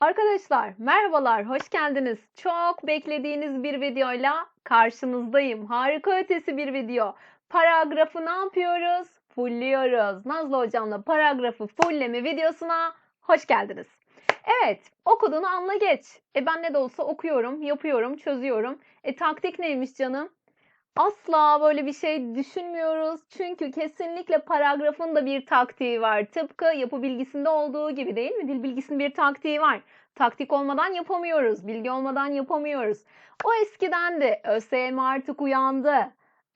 Arkadaşlar merhabalar, hoş geldiniz. Çok beklediğiniz bir videoyla karşınızdayım. Harika ötesi bir video. Paragrafı ne yapıyoruz? Fullliyoruz. Nazlı hocamla paragrafı fullleme videosuna hoş geldiniz. Evet, okuduğunu anla geç. E ben ne de olsa okuyorum, yapıyorum, çözüyorum. E taktik neymiş canım? Asla böyle bir şey düşünmüyoruz. Çünkü kesinlikle paragrafın da bir taktiği var. Tıpkı yapı bilgisinde olduğu gibi değil mi? Dil bilgisinin bir taktiği var. Taktik olmadan yapamıyoruz. Bilgi olmadan yapamıyoruz. O eskiden de ÖSYM artık uyandı.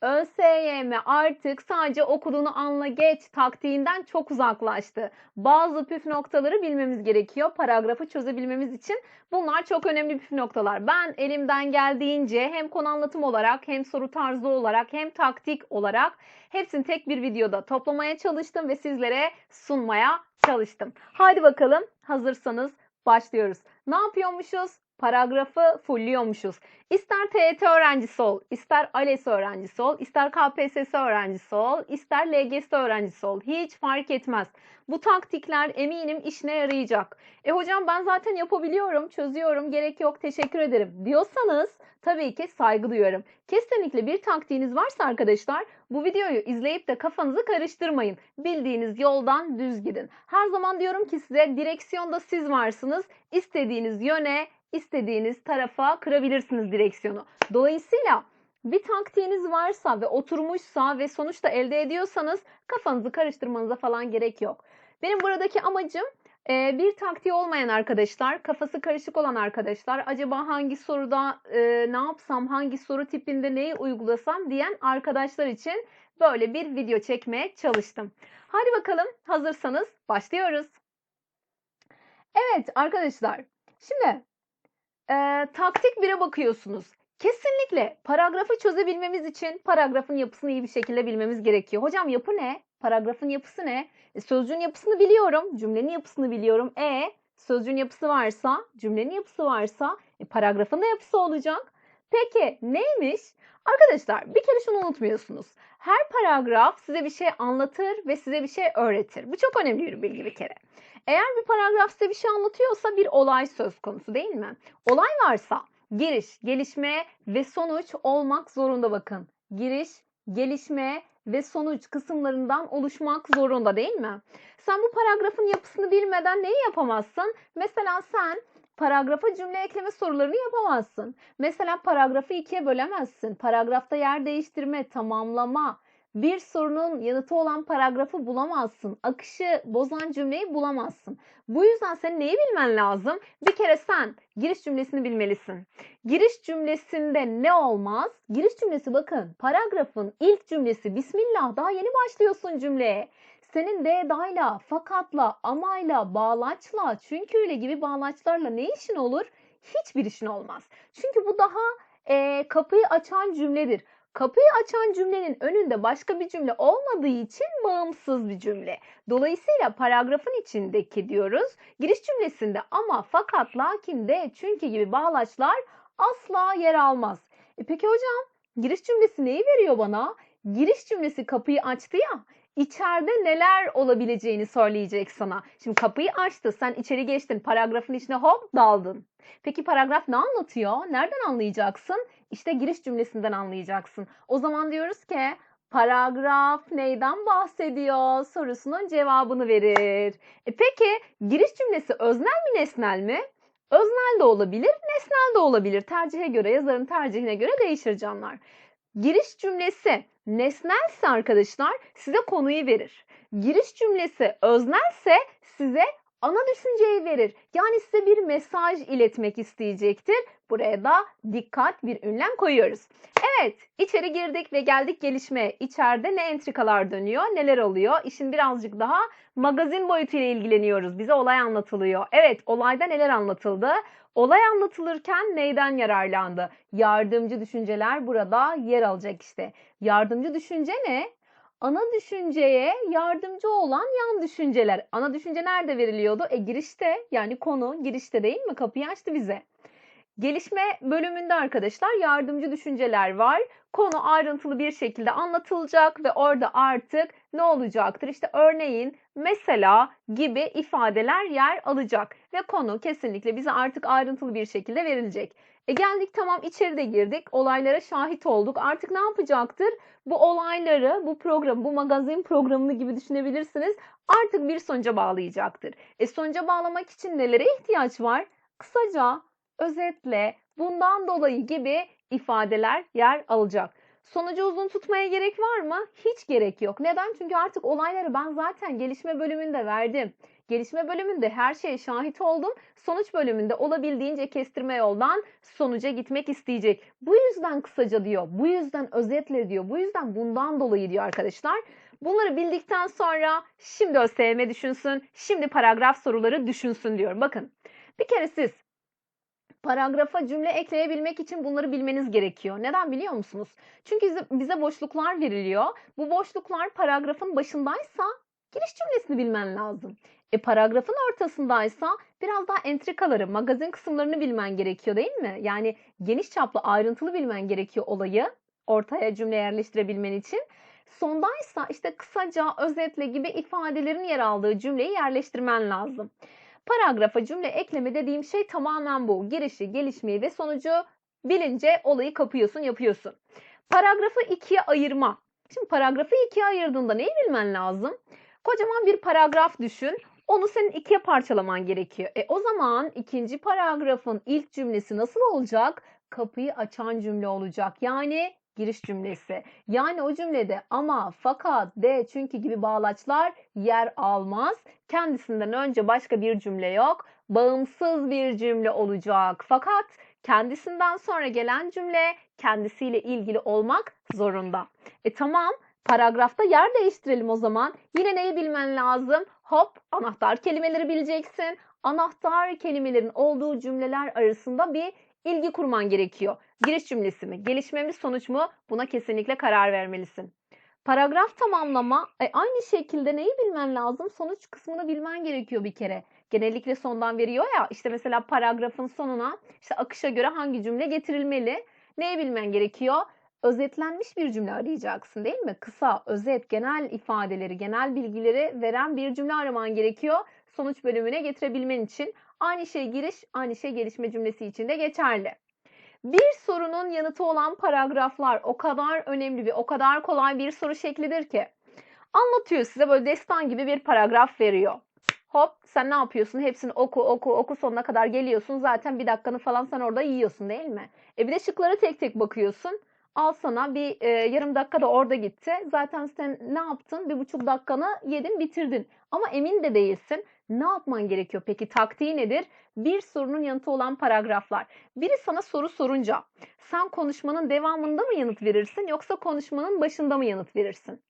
ÖSYM artık sadece okuduğunu anla geç taktiğinden çok uzaklaştı. Bazı püf noktaları bilmemiz gerekiyor paragrafı çözebilmemiz için. Bunlar çok önemli püf noktalar. Ben elimden geldiğince hem konu anlatım olarak hem soru tarzı olarak hem taktik olarak hepsini tek bir videoda toplamaya çalıştım ve sizlere sunmaya çalıştım. Haydi bakalım hazırsanız başlıyoruz. Ne yapıyormuşuz? Paragrafı fullliyormuşuz. İster TET öğrencisi ol, ister ALES öğrencisi ol, ister KPSS öğrencisi ol, ister LGS öğrencisi ol. Hiç fark etmez. Bu taktikler eminim işine yarayacak. E hocam ben zaten yapabiliyorum, çözüyorum, gerek yok, teşekkür ederim diyorsanız tabii ki saygı duyuyorum. Kesinlikle bir taktiğiniz varsa arkadaşlar bu videoyu izleyip de kafanızı karıştırmayın. Bildiğiniz yoldan düz gidin. Her zaman diyorum ki size direksiyonda siz varsınız. İstediğiniz yöne, istediğiniz tarafa kırabilirsiniz direksiyonu. Dolayısıyla bir taktiğiniz varsa ve oturmuşsa ve sonuçta elde ediyorsanız kafanızı karıştırmanıza falan gerek yok. Benim buradaki amacım e, bir taktiği olmayan arkadaşlar, kafası karışık olan arkadaşlar, acaba hangi soruda e, ne yapsam, hangi soru tipinde neyi uygulasam diyen arkadaşlar için böyle bir video çekmeye çalıştım. Hadi bakalım hazırsanız başlıyoruz. Evet arkadaşlar, şimdi e, taktik 1'e bakıyorsunuz. Kesinlikle paragrafı çözebilmemiz için paragrafın yapısını iyi bir şekilde bilmemiz gerekiyor. Hocam yapı ne? Paragrafın yapısı ne? E, sözcüğün yapısını biliyorum, cümlenin yapısını biliyorum. E sözcüğün yapısı varsa, cümlenin yapısı varsa e, paragrafın da yapısı olacak. Peki neymiş? Arkadaşlar bir kere şunu unutmuyorsunuz. Her paragraf size bir şey anlatır ve size bir şey öğretir. Bu çok önemli bir bilgi bir kere. Eğer bir paragraf size bir şey anlatıyorsa bir olay söz konusu değil mi? Olay varsa giriş, gelişme ve sonuç olmak zorunda bakın. Giriş, gelişme ve sonuç kısımlarından oluşmak zorunda değil mi? Sen bu paragrafın yapısını bilmeden neyi yapamazsın? Mesela sen paragrafa cümle ekleme sorularını yapamazsın. Mesela paragrafı ikiye bölemezsin. Paragrafta yer değiştirme, tamamlama, bir sorunun yanıtı olan paragrafı bulamazsın. Akışı bozan cümleyi bulamazsın. Bu yüzden senin neyi bilmen lazım? Bir kere sen giriş cümlesini bilmelisin. Giriş cümlesinde ne olmaz? Giriş cümlesi bakın paragrafın ilk cümlesi Bismillah daha yeni başlıyorsun cümleye. Senin de dayla, fakatla, amayla, bağlaçla, çünküyle gibi bağlaçlarla ne işin olur? Hiçbir işin olmaz. Çünkü bu daha e, kapıyı açan cümledir. Kapıyı açan cümlenin önünde başka bir cümle olmadığı için bağımsız bir cümle. Dolayısıyla paragrafın içindeki diyoruz giriş cümlesinde ama fakat lakin de çünkü gibi bağlaçlar asla yer almaz. E peki hocam giriş cümlesi neyi veriyor bana? Giriş cümlesi kapıyı açtı ya içeride neler olabileceğini söyleyecek sana. Şimdi kapıyı açtı, sen içeri geçtin, paragrafın içine hop daldın. Peki paragraf ne anlatıyor? Nereden anlayacaksın? İşte giriş cümlesinden anlayacaksın. O zaman diyoruz ki paragraf neyden bahsediyor sorusunun cevabını verir. E peki giriş cümlesi öznel mi nesnel mi? Öznel de olabilir, nesnel de olabilir. Tercihe göre, yazarın tercihine göre değişir canlar. Giriş cümlesi nesnelse arkadaşlar size konuyu verir. Giriş cümlesi öznelse size ana düşünceyi verir. Yani size bir mesaj iletmek isteyecektir. Buraya da dikkat bir ünlem koyuyoruz. Evet içeri girdik ve geldik gelişmeye. İçeride ne entrikalar dönüyor, neler oluyor? İşin birazcık daha magazin boyutuyla ilgileniyoruz. Bize olay anlatılıyor. Evet olayda neler anlatıldı? Olay anlatılırken neyden yararlandı? Yardımcı düşünceler burada yer alacak işte. Yardımcı düşünce ne? Ana düşünceye yardımcı olan yan düşünceler. Ana düşünce nerede veriliyordu? E girişte yani konu girişte değil mi? Kapıyı açtı bize. Gelişme bölümünde arkadaşlar yardımcı düşünceler var. Konu ayrıntılı bir şekilde anlatılacak ve orada artık ne olacaktır? İşte örneğin, mesela gibi ifadeler yer alacak ve konu kesinlikle bize artık ayrıntılı bir şekilde verilecek. E geldik tamam içeride girdik, olaylara şahit olduk. Artık ne yapacaktır? Bu olayları, bu program, bu magazin programını gibi düşünebilirsiniz. Artık bir sonuca bağlayacaktır. E sonuca bağlamak için nelere ihtiyaç var? Kısaca, özetle, bundan dolayı gibi ifadeler yer alacak. Sonucu uzun tutmaya gerek var mı? Hiç gerek yok. Neden? Çünkü artık olayları ben zaten gelişme bölümünde verdim. Gelişme bölümünde her şeye şahit oldum. Sonuç bölümünde olabildiğince kestirme yoldan sonuca gitmek isteyecek. Bu yüzden kısaca diyor. Bu yüzden özetle diyor. Bu yüzden bundan dolayı diyor arkadaşlar. Bunları bildikten sonra şimdi ÖSYM düşünsün. Şimdi paragraf soruları düşünsün diyorum. Bakın bir kere siz paragrafa cümle ekleyebilmek için bunları bilmeniz gerekiyor. Neden biliyor musunuz? Çünkü bize, boşluklar veriliyor. Bu boşluklar paragrafın başındaysa giriş cümlesini bilmen lazım. E paragrafın ortasındaysa biraz daha entrikaları, magazin kısımlarını bilmen gerekiyor değil mi? Yani geniş çaplı ayrıntılı bilmen gerekiyor olayı ortaya cümle yerleştirebilmen için. Sondaysa işte kısaca, özetle gibi ifadelerin yer aldığı cümleyi yerleştirmen lazım. Paragrafa cümle ekleme dediğim şey tamamen bu. Girişi, gelişmeyi ve sonucu bilince olayı kapıyorsun, yapıyorsun. Paragrafı ikiye ayırma. Şimdi paragrafı ikiye ayırdığında neyi bilmen lazım? Kocaman bir paragraf düşün. Onu senin ikiye parçalaman gerekiyor. E o zaman ikinci paragrafın ilk cümlesi nasıl olacak? Kapıyı açan cümle olacak. Yani giriş cümlesi. Yani o cümlede ama, fakat, de, çünkü gibi bağlaçlar yer almaz. Kendisinden önce başka bir cümle yok. Bağımsız bir cümle olacak. Fakat kendisinden sonra gelen cümle kendisiyle ilgili olmak zorunda. E tamam paragrafta yer değiştirelim o zaman. Yine neyi bilmen lazım? Hop anahtar kelimeleri bileceksin. Anahtar kelimelerin olduğu cümleler arasında bir ilgi kurman gerekiyor. Giriş cümlesi mi, gelişme mi, sonuç mu? Buna kesinlikle karar vermelisin. Paragraf tamamlama e, aynı şekilde neyi bilmen lazım? Sonuç kısmını bilmen gerekiyor bir kere. Genellikle sondan veriyor ya işte mesela paragrafın sonuna işte akışa göre hangi cümle getirilmeli? Neyi bilmen gerekiyor? Özetlenmiş bir cümle arayacaksın değil mi? Kısa, özet, genel ifadeleri, genel bilgileri veren bir cümle araman gerekiyor. Sonuç bölümüne getirebilmen için aynı şey giriş, aynı şey gelişme cümlesi için de geçerli. Bir sorunun yanıtı olan paragraflar o kadar önemli ve o kadar kolay bir soru şeklidir ki. Anlatıyor size böyle destan gibi bir paragraf veriyor. Hop sen ne yapıyorsun? Hepsini oku oku oku sonuna kadar geliyorsun. Zaten bir dakikanı falan sen orada yiyorsun değil mi? E bir de şıklara tek tek bakıyorsun. Al sana bir e, yarım dakika da orada gitti. Zaten sen ne yaptın? Bir buçuk dakikanı yedin bitirdin. Ama emin de değilsin. Ne yapman gerekiyor peki? Taktiği nedir? Bir sorunun yanıtı olan paragraflar. Biri sana soru sorunca sen konuşmanın devamında mı yanıt verirsin yoksa konuşmanın başında mı yanıt verirsin?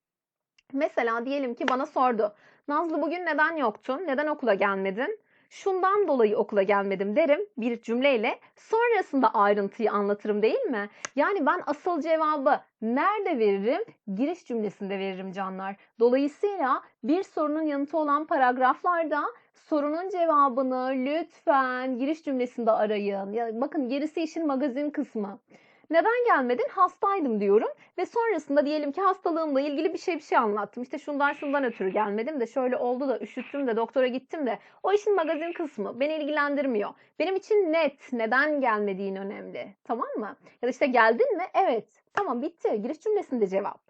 Mesela diyelim ki bana sordu. Nazlı bugün neden yoktun? Neden okula gelmedin? Şundan dolayı okula gelmedim derim bir cümleyle. Sonrasında ayrıntıyı anlatırım değil mi? Yani ben asıl cevabı nerede veririm? Giriş cümlesinde veririm canlar. Dolayısıyla bir sorunun yanıtı olan paragraflarda sorunun cevabını lütfen giriş cümlesinde arayın. Ya bakın gerisi işin magazin kısmı. Neden gelmedin? Hastaydım diyorum ve sonrasında diyelim ki hastalığımla ilgili bir şey bir şey anlattım. İşte şundan şundan ötürü gelmedim de şöyle oldu da üşüttüm de doktora gittim de o işin magazin kısmı beni ilgilendirmiyor. Benim için net neden gelmediğin önemli. Tamam mı? Ya da işte geldin mi? Evet. Tamam bitti. Giriş cümlesinde cevap.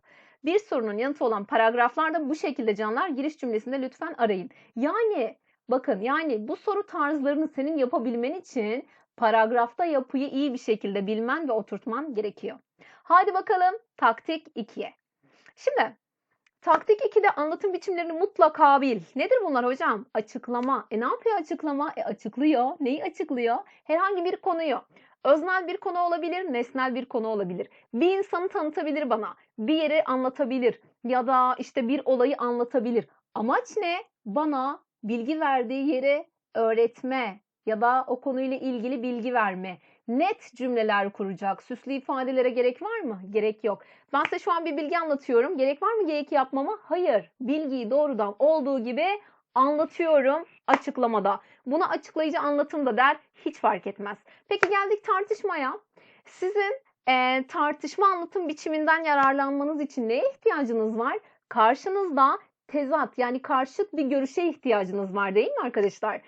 Bir sorunun yanıtı olan paragraflarda bu şekilde canlar giriş cümlesinde lütfen arayın. Yani bakın yani bu soru tarzlarını senin yapabilmen için paragrafta yapıyı iyi bir şekilde bilmen ve oturtman gerekiyor. Hadi bakalım taktik 2'ye. Şimdi taktik 2'de anlatım biçimlerini mutlaka bil. Nedir bunlar hocam? Açıklama. E ne yapıyor açıklama? E açıklıyor. Neyi açıklıyor? Herhangi bir konuyu. Öznel bir konu olabilir, nesnel bir konu olabilir. Bir insanı tanıtabilir bana, bir yeri anlatabilir ya da işte bir olayı anlatabilir. Amaç ne? Bana bilgi verdiği yeri öğretme, ya da o konuyla ilgili bilgi verme. Net cümleler kuracak. Süslü ifadelere gerek var mı? Gerek yok. Ben size şu an bir bilgi anlatıyorum. Gerek var mı G2 yapmama? Hayır. Bilgiyi doğrudan olduğu gibi anlatıyorum açıklamada. Buna açıklayıcı anlatım da der. Hiç fark etmez. Peki geldik tartışmaya. Sizin e, tartışma anlatım biçiminden yararlanmanız için neye ihtiyacınız var? Karşınızda tezat yani karşıt bir görüşe ihtiyacınız var değil mi arkadaşlar?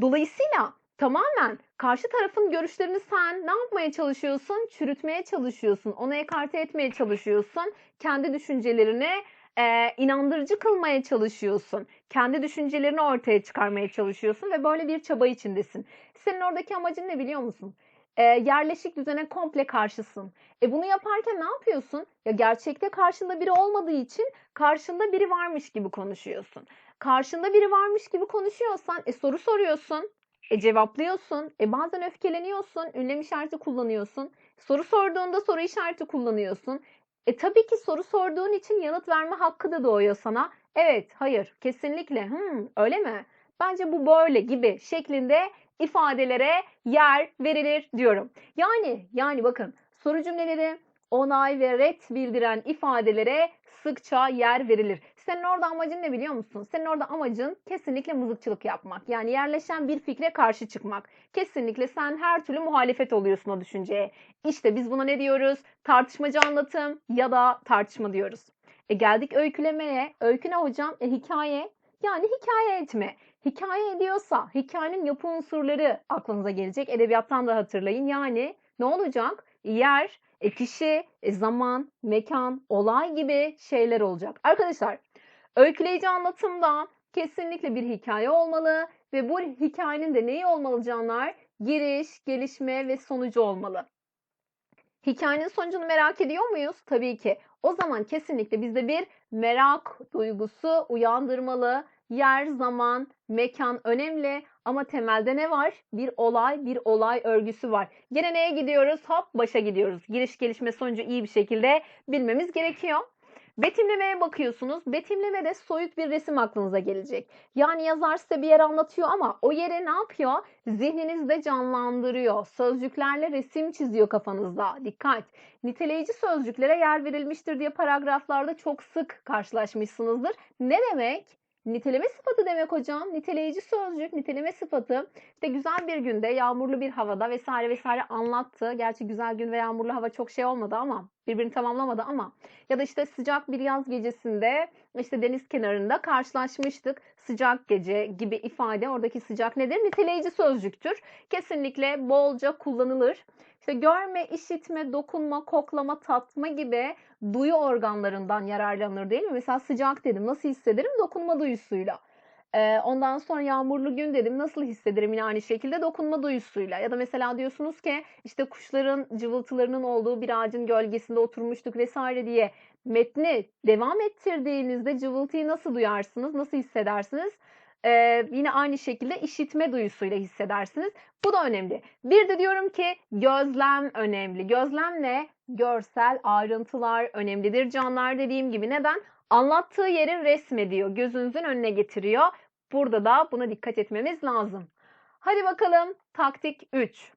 Dolayısıyla tamamen karşı tarafın görüşlerini sen ne yapmaya çalışıyorsun? Çürütmeye çalışıyorsun, ona ekarte etmeye çalışıyorsun, kendi düşüncelerini e, inandırıcı kılmaya çalışıyorsun, kendi düşüncelerini ortaya çıkarmaya çalışıyorsun ve böyle bir çaba içindesin. Senin oradaki amacın ne biliyor musun? E, yerleşik düzene komple karşısın. E bunu yaparken ne yapıyorsun? Ya gerçekte karşında biri olmadığı için karşında biri varmış gibi konuşuyorsun. Karşında biri varmış gibi konuşuyorsan e soru soruyorsun. E cevaplıyorsun. E bazen öfkeleniyorsun. Ünlem işareti kullanıyorsun. Soru sorduğunda soru işareti kullanıyorsun. E tabii ki soru sorduğun için yanıt verme hakkı da doğuyor sana. Evet, hayır, kesinlikle. Hmm, öyle mi? Bence bu böyle gibi şeklinde ifadelere yer verilir diyorum. Yani yani bakın soru cümleleri onay ve red bildiren ifadelere sıkça yer verilir. Senin orada amacın ne biliyor musun? Senin orada amacın kesinlikle mızıkçılık yapmak. Yani yerleşen bir fikre karşı çıkmak. Kesinlikle sen her türlü muhalefet oluyorsun o düşünceye. İşte biz buna ne diyoruz? Tartışmacı anlatım ya da tartışma diyoruz. E geldik öykülemeye. Öykü ne hocam? E hikaye. Yani hikaye etme. Hikaye ediyorsa hikayenin yapı unsurları aklınıza gelecek. Edebiyattan da hatırlayın. Yani ne olacak? Yer, e kişi, e zaman, mekan, olay gibi şeyler olacak. Arkadaşlar öyküleyici anlatımda kesinlikle bir hikaye olmalı ve bu hikayenin de neyi olmalı canlar? Giriş, gelişme ve sonucu olmalı. Hikayenin sonucunu merak ediyor muyuz? Tabii ki. O zaman kesinlikle bizde bir merak duygusu uyandırmalı. Yer, zaman, mekan önemli ama temelde ne var? Bir olay, bir olay örgüsü var. Gene neye gidiyoruz? Hop başa gidiyoruz. Giriş, gelişme, sonucu iyi bir şekilde bilmemiz gerekiyor. Betimlemeye bakıyorsunuz. Betimlemede soyut bir resim aklınıza gelecek. Yani yazar size bir yer anlatıyor ama o yere ne yapıyor? Zihninizde canlandırıyor. Sözcüklerle resim çiziyor kafanızda. Dikkat! Niteleyici sözcüklere yer verilmiştir diye paragraflarda çok sık karşılaşmışsınızdır. Ne demek? Niteleme sıfatı demek hocam. Niteleyici sözcük, niteleme sıfatı. İşte güzel bir günde, yağmurlu bir havada vesaire vesaire anlattı. Gerçi güzel gün ve yağmurlu hava çok şey olmadı ama birbirini tamamlamadı ama ya da işte sıcak bir yaz gecesinde işte deniz kenarında karşılaşmıştık. Sıcak gece gibi ifade oradaki sıcak nedir? Niteleyici sözcüktür. Kesinlikle bolca kullanılır. İşte görme, işitme, dokunma, koklama, tatma gibi duyu organlarından yararlanır değil mi? Mesela sıcak dedim. Nasıl hissederim? Dokunma duyusuyla. Ee, ondan sonra yağmurlu gün dedim. Nasıl hissederim? Yine aynı şekilde dokunma duyusuyla. Ya da mesela diyorsunuz ki işte kuşların cıvıltılarının olduğu bir ağacın gölgesinde oturmuştuk vesaire diye metni devam ettirdiğinizde cıvıltıyı nasıl duyarsınız? Nasıl hissedersiniz? Ee, yine aynı şekilde işitme duyusuyla hissedersiniz. Bu da önemli. Bir de diyorum ki gözlem önemli. Gözlem ne? Görsel ayrıntılar önemlidir canlar dediğim gibi. Neden? Anlattığı yeri resmediyor. Gözünüzün önüne getiriyor. Burada da buna dikkat etmemiz lazım. Hadi bakalım taktik 3.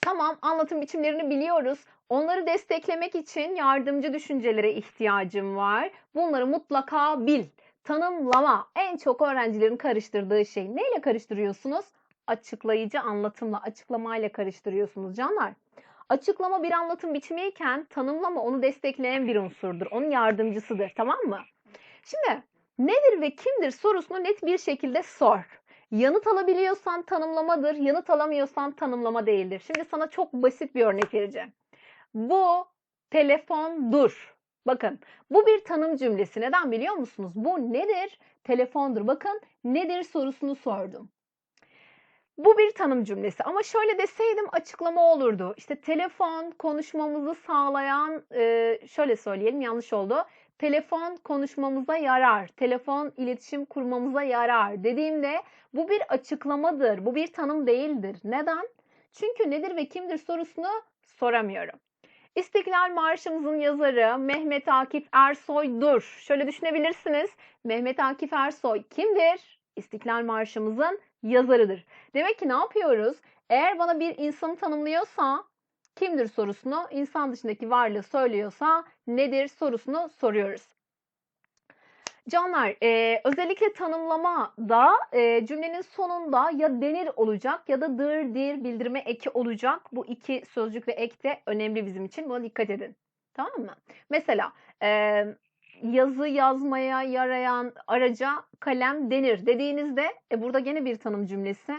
Tamam anlatım biçimlerini biliyoruz. Onları desteklemek için yardımcı düşüncelere ihtiyacım var. Bunları mutlaka bil. Tanımlama en çok öğrencilerin karıştırdığı şey. Neyle karıştırıyorsunuz? Açıklayıcı anlatımla, açıklamayla karıştırıyorsunuz canlar. Açıklama bir anlatım biçimiyken tanımlama onu destekleyen bir unsurdur. Onun yardımcısıdır tamam mı? Şimdi nedir ve kimdir sorusunu net bir şekilde sor. Yanıt alabiliyorsan tanımlamadır, yanıt alamıyorsan tanımlama değildir. Şimdi sana çok basit bir örnek vereceğim. Bu telefondur. Bakın bu bir tanım cümlesi. Neden biliyor musunuz? Bu nedir? Telefondur. Bakın nedir sorusunu sordum. Bu bir tanım cümlesi ama şöyle deseydim açıklama olurdu. İşte telefon konuşmamızı sağlayan, e, şöyle söyleyelim yanlış oldu. Telefon konuşmamıza yarar, telefon iletişim kurmamıza yarar dediğimde bu bir açıklamadır, bu bir tanım değildir. Neden? Çünkü nedir ve kimdir sorusunu soramıyorum. İstiklal Marşımızın yazarı Mehmet Akif Ersoy'dur. Şöyle düşünebilirsiniz. Mehmet Akif Ersoy kimdir? İstiklal Marşımızın yazarıdır. Demek ki ne yapıyoruz? Eğer bana bir insanı tanımlıyorsa kimdir sorusunu, insan dışındaki varlığı söylüyorsa nedir sorusunu soruyoruz. Canlar, eee, özellikle tanımlamada eee, cümlenin sonunda ya denir olacak ya da dır, dir bildirme eki olacak. Bu iki sözcük ve ek de önemli bizim için. Buna dikkat edin. Tamam mı? Mesela eee, yazı yazmaya yarayan araca kalem denir dediğinizde e, burada gene bir tanım cümlesi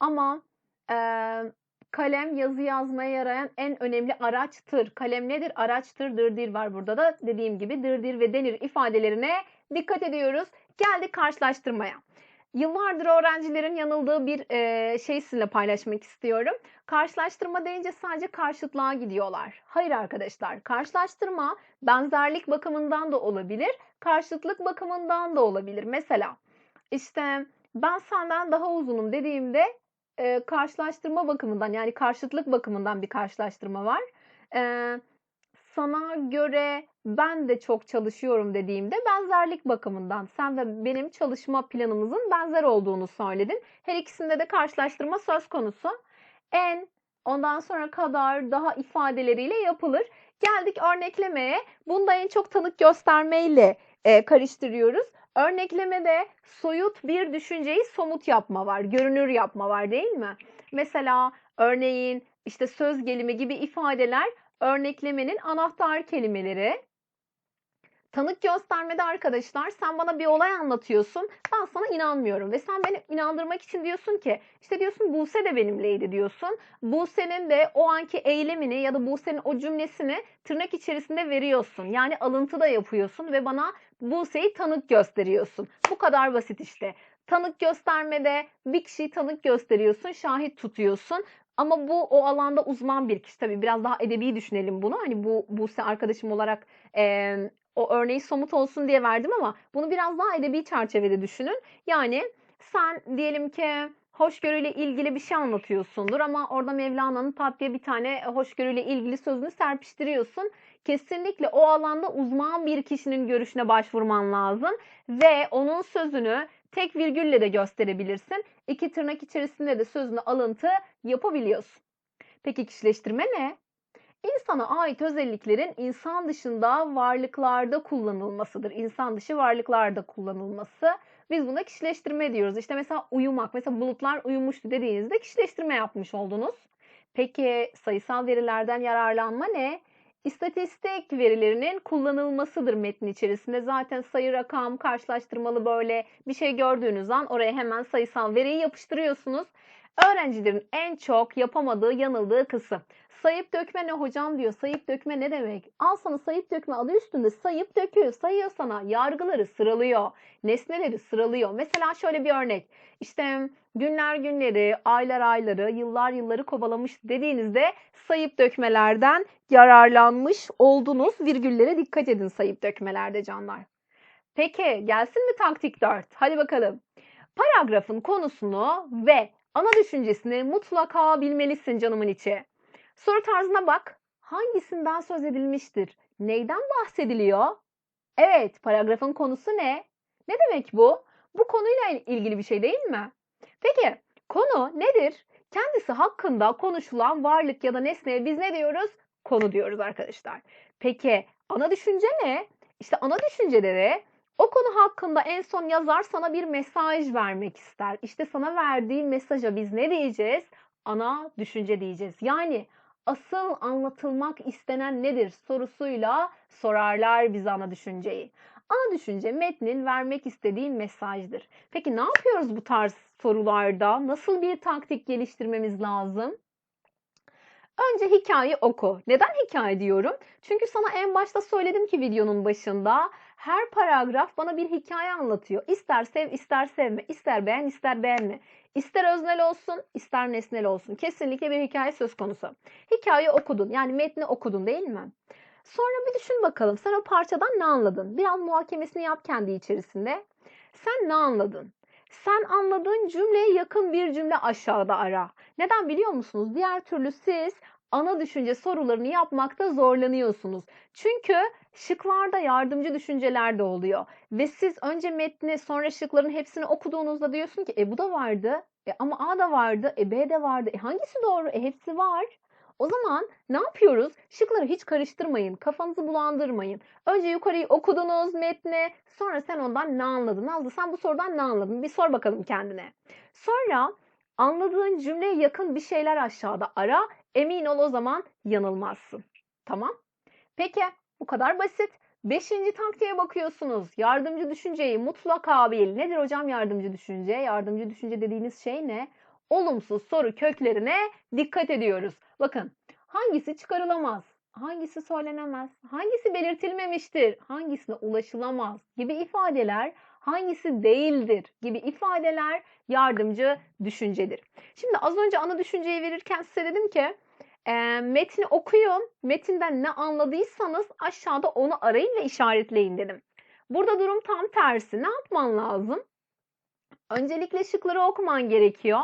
ama eee, kalem yazı yazmaya yarayan en önemli araçtır. Kalem nedir? Araçtır. Dır, dir var burada da. Dediğim gibi dır, dir ve denir ifadelerine dikkat ediyoruz. Geldik karşılaştırmaya. Yıllardır öğrencilerin yanıldığı bir e, şey sizinle paylaşmak istiyorum. Karşılaştırma deyince sadece karşıtlığa gidiyorlar. Hayır arkadaşlar, karşılaştırma benzerlik bakımından da olabilir, karşıtlık bakımından da olabilir. Mesela işte ben senden daha uzunum dediğimde e, karşılaştırma bakımından yani karşıtlık bakımından bir karşılaştırma var. E, sana göre ben de çok çalışıyorum dediğimde benzerlik bakımından sen ve benim çalışma planımızın benzer olduğunu söyledin. Her ikisinde de karşılaştırma söz konusu. En, ondan sonra kadar daha ifadeleriyle yapılır. Geldik örneklemeye. Bunda en çok tanık göstermeyle e, karıştırıyoruz. Örneklemede soyut bir düşünceyi somut yapma var, görünür yapma var değil mi? Mesela örneğin işte söz gelimi gibi ifadeler örneklemenin anahtar kelimeleri. Tanık göstermede arkadaşlar sen bana bir olay anlatıyorsun. Ben sana inanmıyorum ve sen beni inandırmak için diyorsun ki işte diyorsun Buse de benimleydi diyorsun. Buse'nin de o anki eylemini ya da Buse'nin o cümlesini tırnak içerisinde veriyorsun. Yani alıntı da yapıyorsun ve bana Buse'yi tanık gösteriyorsun. Bu kadar basit işte. Tanık göstermede bir kişiyi tanık gösteriyorsun, şahit tutuyorsun. Ama bu o alanda uzman bir kişi tabii biraz daha edebi düşünelim bunu. Hani bu Buse arkadaşım olarak e, o örneği somut olsun diye verdim ama bunu biraz daha edebi çerçevede düşünün. Yani sen diyelim ki hoşgörüyle ilgili bir şey anlatıyorsundur ama orada Mevlana'nın diye bir tane hoşgörüyle ilgili sözünü serpiştiriyorsun. Kesinlikle o alanda uzman bir kişinin görüşüne başvurman lazım ve onun sözünü tek virgülle de gösterebilirsin. İki tırnak içerisinde de sözünü alıntı yapabiliyorsun. Peki kişileştirme ne? İnsana ait özelliklerin insan dışında varlıklarda kullanılmasıdır. İnsan dışı varlıklarda kullanılması. Biz buna kişileştirme diyoruz. İşte mesela uyumak. Mesela bulutlar uyumuştu dediğinizde kişileştirme yapmış oldunuz. Peki sayısal verilerden yararlanma ne? İstatistik verilerinin kullanılmasıdır metnin içerisinde. Zaten sayı, rakam, karşılaştırmalı böyle bir şey gördüğünüz an oraya hemen sayısal veriyi yapıştırıyorsunuz. Öğrencilerin en çok yapamadığı, yanıldığı kısım. Sayıp dökme ne hocam diyor. Sayıp dökme ne demek? Al sana sayıp dökme adı üstünde sayıp döküyor. Sayıyor sana. Yargıları sıralıyor. Nesneleri sıralıyor. Mesela şöyle bir örnek. İşte günler günleri, aylar ayları, yıllar yılları kovalamış dediğinizde sayıp dökmelerden yararlanmış oldunuz. Virgüllere dikkat edin sayıp dökmelerde canlar. Peki gelsin mi taktik 4? Hadi bakalım. Paragrafın konusunu ve ana düşüncesini mutlaka bilmelisin canımın içi. Soru tarzına bak. Hangisinden söz edilmiştir? Neyden bahsediliyor? Evet, paragrafın konusu ne? Ne demek bu? Bu konuyla ilgili bir şey değil mi? Peki, konu nedir? Kendisi hakkında konuşulan varlık ya da nesneye biz ne diyoruz? Konu diyoruz arkadaşlar. Peki, ana düşünce ne? İşte ana düşünceleri o konu hakkında en son yazar sana bir mesaj vermek ister. İşte sana verdiği mesaja biz ne diyeceğiz? Ana düşünce diyeceğiz. Yani asıl anlatılmak istenen nedir sorusuyla sorarlar bize ana düşünceyi. Ana düşünce metnin vermek istediği mesajdır. Peki ne yapıyoruz bu tarz sorularda? Nasıl bir taktik geliştirmemiz lazım? Önce hikaye oku. Neden hikaye diyorum? Çünkü sana en başta söyledim ki videonun başında her paragraf bana bir hikaye anlatıyor. İster sev, ister sevme, ister beğen, ister beğenme. İster öznel olsun, ister nesnel olsun. Kesinlikle bir hikaye söz konusu. Hikaye okudun, yani metni okudun değil mi? Sonra bir düşün bakalım sen o parçadan ne anladın? Biraz muhakemesini yap kendi içerisinde. Sen ne anladın? Sen anladığın cümleye yakın bir cümle aşağıda ara. Neden biliyor musunuz? Diğer türlü siz ana düşünce sorularını yapmakta zorlanıyorsunuz. Çünkü şıklarda yardımcı düşünceler de oluyor. Ve siz önce metni sonra şıkların hepsini okuduğunuzda diyorsun ki e bu da vardı. E ama A da vardı. E B de vardı. E hangisi doğru? E hepsi var. O zaman ne yapıyoruz? Şıkları hiç karıştırmayın. Kafanızı bulandırmayın. Önce yukarıyı okudunuz metne. Sonra sen ondan ne anladın? Nazlı sen bu sorudan ne anladın? Bir sor bakalım kendine. Sonra anladığın cümleye yakın bir şeyler aşağıda ara. Emin ol o zaman yanılmazsın. Tamam? Peki bu kadar basit. Beşinci taktiğe bakıyorsunuz. Yardımcı düşünceyi mutlaka bil. Nedir hocam yardımcı düşünce? Yardımcı düşünce dediğiniz şey ne? Olumsuz soru köklerine dikkat ediyoruz. Bakın hangisi çıkarılamaz? Hangisi söylenemez? Hangisi belirtilmemiştir? Hangisine ulaşılamaz? gibi ifadeler hangisi değildir gibi ifadeler yardımcı düşüncedir. Şimdi az önce ana düşünceyi verirken size dedim ki e, metni okuyun. Metinden ne anladıysanız aşağıda onu arayın ve işaretleyin dedim. Burada durum tam tersi. Ne yapman lazım? Öncelikle şıkları okuman gerekiyor.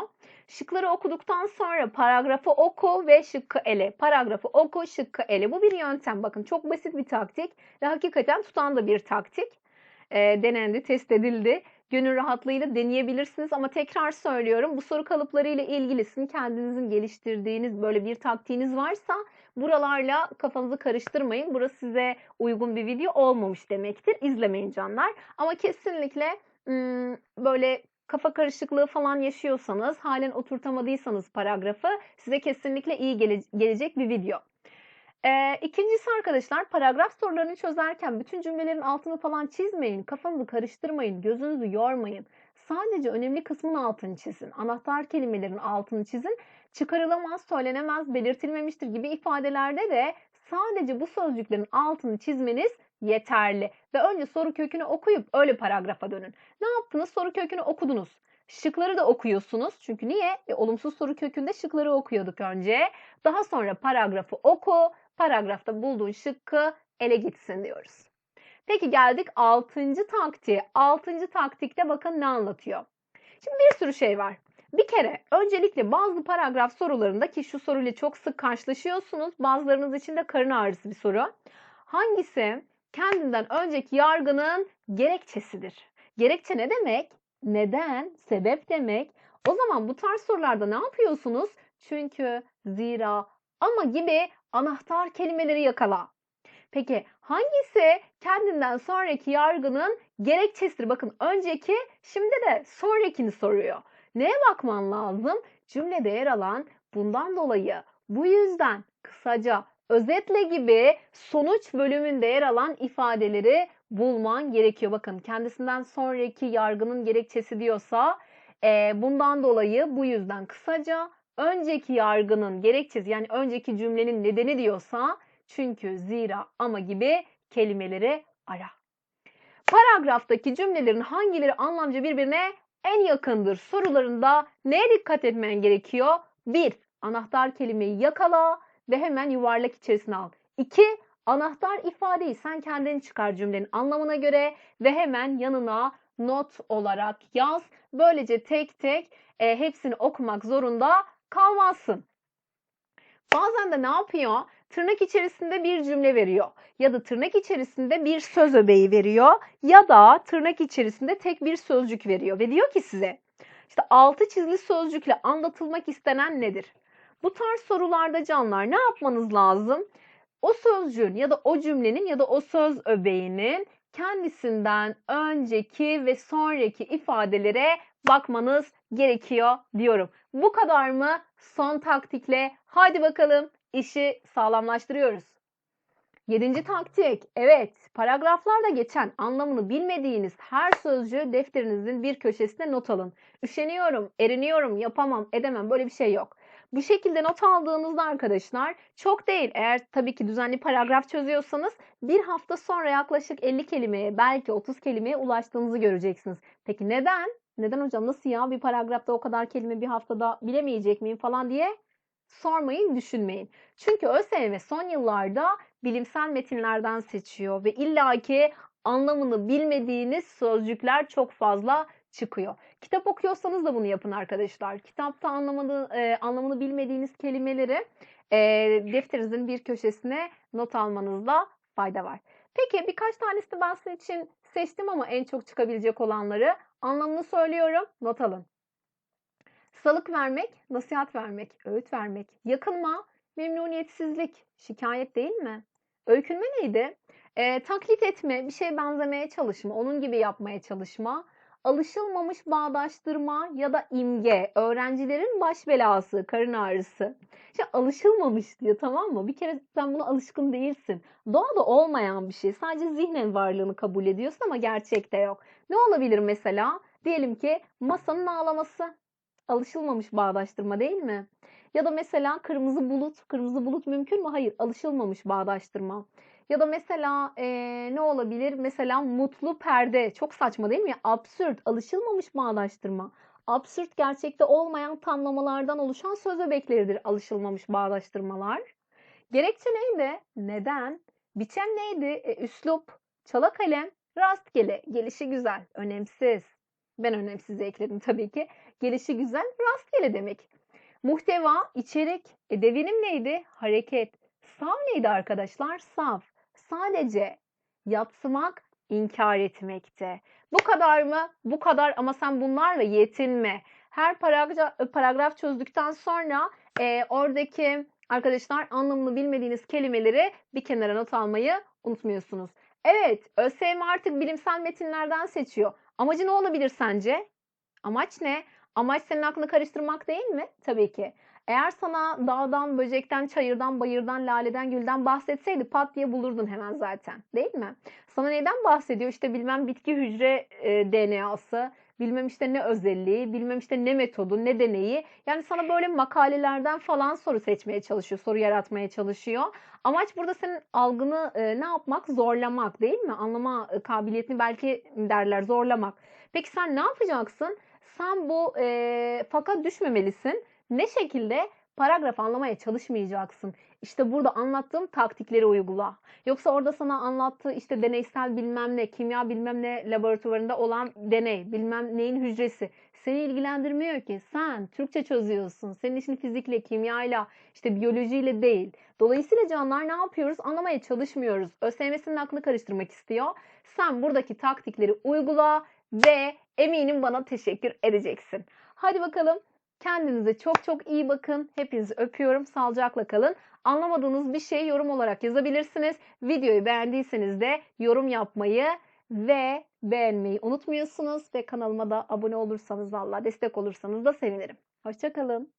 Şıkları okuduktan sonra paragrafı oku ve şıkkı ele. Paragrafı oku, şıkkı ele. Bu bir yöntem. Bakın çok basit bir taktik ve hakikaten tutan da bir taktik. E, denendi, test edildi. Gönül rahatlığıyla deneyebilirsiniz ama tekrar söylüyorum bu soru kalıpları ile ilgili sizin kendinizin geliştirdiğiniz böyle bir taktiğiniz varsa buralarla kafanızı karıştırmayın. Burası size uygun bir video olmamış demektir. İzlemeyin canlar. Ama kesinlikle böyle kafa karışıklığı falan yaşıyorsanız, halen oturtamadıysanız paragrafı size kesinlikle iyi gele gelecek bir video. Ee, ikincisi arkadaşlar paragraf sorularını çözerken bütün cümlelerin altını falan çizmeyin. Kafanızı karıştırmayın, gözünüzü yormayın. Sadece önemli kısmın altını çizin. Anahtar kelimelerin altını çizin. Çıkarılamaz, söylenemez, belirtilmemiştir gibi ifadelerde de sadece bu sözcüklerin altını çizmeniz yeterli. Ve önce soru kökünü okuyup öyle paragrafa dönün. Ne yaptınız? Soru kökünü okudunuz. Şıkları da okuyorsunuz. Çünkü niye? E, olumsuz soru kökünde şıkları okuyorduk önce. Daha sonra paragrafı oku. Paragrafta bulduğun şıkkı ele gitsin diyoruz. Peki geldik 6. taktiğe. 6. taktikte bakın ne anlatıyor. Şimdi bir sürü şey var. Bir kere öncelikle bazı paragraf sorularında ki şu soruyla çok sık karşılaşıyorsunuz. Bazılarınız için de karın ağrısı bir soru. Hangisi kendinden önceki yargının gerekçesidir? Gerekçe ne demek? Neden? Sebep demek. O zaman bu tarz sorularda ne yapıyorsunuz? Çünkü, zira, ama gibi anahtar kelimeleri yakala. Peki hangisi kendinden sonraki yargının gerekçesidir? Bakın önceki şimdi de sonrakini soruyor. Neye bakman lazım? Cümlede yer alan bundan dolayı, bu yüzden, kısaca, özetle gibi sonuç bölümünde yer alan ifadeleri bulman gerekiyor. Bakın kendisinden sonraki yargının gerekçesi diyorsa e, bundan dolayı, bu yüzden, kısaca, önceki yargının gerekçesi yani önceki cümlenin nedeni diyorsa çünkü, zira, ama gibi kelimeleri ara. Paragraftaki cümlelerin hangileri anlamca birbirine en yakındır sorularında neye dikkat etmen gerekiyor? 1. Anahtar kelimeyi yakala ve hemen yuvarlak içerisine al. 2. Anahtar ifadeyi sen kendin çıkar cümlenin anlamına göre ve hemen yanına not olarak yaz. Böylece tek tek e, hepsini okumak zorunda kalmazsın. Bazen de ne yapıyor? Tırnak içerisinde bir cümle veriyor ya da tırnak içerisinde bir söz öbeği veriyor ya da tırnak içerisinde tek bir sözcük veriyor ve diyor ki size işte altı çizili sözcükle anlatılmak istenen nedir? Bu tarz sorularda canlar ne yapmanız lazım? O sözcüğün ya da o cümlenin ya da o söz öbeğinin kendisinden önceki ve sonraki ifadelere bakmanız gerekiyor diyorum. Bu kadar mı? Son taktikle hadi bakalım işi sağlamlaştırıyoruz. Yedinci taktik. Evet, paragraflarda geçen anlamını bilmediğiniz her sözcüğü defterinizin bir köşesine not alın. Üşeniyorum, eriniyorum, yapamam, edemem böyle bir şey yok. Bu şekilde not aldığınızda arkadaşlar çok değil eğer tabii ki düzenli paragraf çözüyorsanız bir hafta sonra yaklaşık 50 kelimeye belki 30 kelimeye ulaştığınızı göreceksiniz. Peki neden? Neden hocam nasıl ya bir paragrafta o kadar kelime bir haftada bilemeyecek miyim falan diye sormayın, düşünmeyin. Çünkü ÖSYM son yıllarda bilimsel metinlerden seçiyor ve illaki anlamını bilmediğiniz sözcükler çok fazla çıkıyor. Kitap okuyorsanız da bunu yapın arkadaşlar. Kitapta anlamını, e, anlamını bilmediğiniz kelimeleri e, defterinizin bir köşesine not almanızda fayda var. Peki birkaç tanesini ben sizin için seçtim ama en çok çıkabilecek olanları anlamını söylüyorum. Not alın. Salık vermek, nasihat vermek, öğüt vermek, yakınma, Memnuniyetsizlik, şikayet değil mi? Öykünme neydi? Eee, taklit etme, bir şeye benzemeye çalışma, onun gibi yapmaya çalışma, alışılmamış bağdaştırma ya da imge, öğrencilerin baş belası, karın ağrısı. İşte alışılmamış diyor tamam mı? Bir kere sen buna alışkın değilsin. Doğada olmayan bir şey. Sadece zihnen varlığını kabul ediyorsun ama gerçekte yok. Ne olabilir mesela? Diyelim ki masanın ağlaması. Alışılmamış bağdaştırma değil mi? Ya da mesela kırmızı bulut. Kırmızı bulut mümkün mü? Hayır, alışılmamış bağdaştırma. Ya da mesela eee, ne olabilir? Mesela mutlu perde. Çok saçma değil mi? Absürt, alışılmamış bağdaştırma. Absürt gerçekte olmayan tamlamalardan oluşan söz öbekleridir alışılmamış bağdaştırmalar. Gerekçe neydi? Neden? Biçem neydi? E, üslup, çala kalem, rastgele, gelişi güzel, önemsiz. Ben önemsiz ekledim tabii ki. Gelişi güzel, rastgele demek. Muhteva, içerik, e, devinim neydi? Hareket. Sav neydi arkadaşlar? Saf. Sadece yatsımak, inkar etmekte. Bu kadar mı? Bu kadar ama sen bunlarla yetinme. Her paragraf, paragraf çözdükten sonra e, oradaki arkadaşlar anlamını bilmediğiniz kelimeleri bir kenara not almayı unutmuyorsunuz. Evet, ÖSYM artık bilimsel metinlerden seçiyor. Amacı ne olabilir sence? Amaç ne? Amaç senin aklını karıştırmak değil mi? Tabii ki. Eğer sana dağdan, böcekten, çayırdan, bayırdan, laleden, gülden bahsetseydi pat diye bulurdun hemen zaten. Değil mi? Sana neyden bahsediyor? İşte bilmem bitki hücre e, DNA'sı, bilmem işte ne özelliği, bilmem işte ne metodu, ne deneyi. Yani sana böyle makalelerden falan soru seçmeye çalışıyor, soru yaratmaya çalışıyor. Amaç burada senin algını e, ne yapmak? Zorlamak değil mi? Anlama e, kabiliyetini belki derler zorlamak. Peki sen ne yapacaksın? Sen bu e, faka düşmemelisin. Ne şekilde? Paragraf anlamaya çalışmayacaksın. İşte burada anlattığım taktikleri uygula. Yoksa orada sana anlattığı işte deneysel bilmem ne, kimya bilmem ne laboratuvarında olan deney, bilmem neyin hücresi seni ilgilendirmiyor ki. Sen Türkçe çözüyorsun. Senin için fizikle, kimyayla, işte biyolojiyle değil. Dolayısıyla canlar ne yapıyoruz? Anlamaya çalışmıyoruz. ÖSYM'sinin aklını karıştırmak istiyor. Sen buradaki taktikleri uygula ve eminim bana teşekkür edeceksin. Hadi bakalım. Kendinize çok çok iyi bakın. Hepinizi öpüyorum. Sağlıcakla kalın. Anlamadığınız bir şeyi yorum olarak yazabilirsiniz. Videoyu beğendiyseniz de yorum yapmayı ve beğenmeyi unutmuyorsunuz. Ve kanalıma da abone olursanız valla destek olursanız da sevinirim. Hoşçakalın.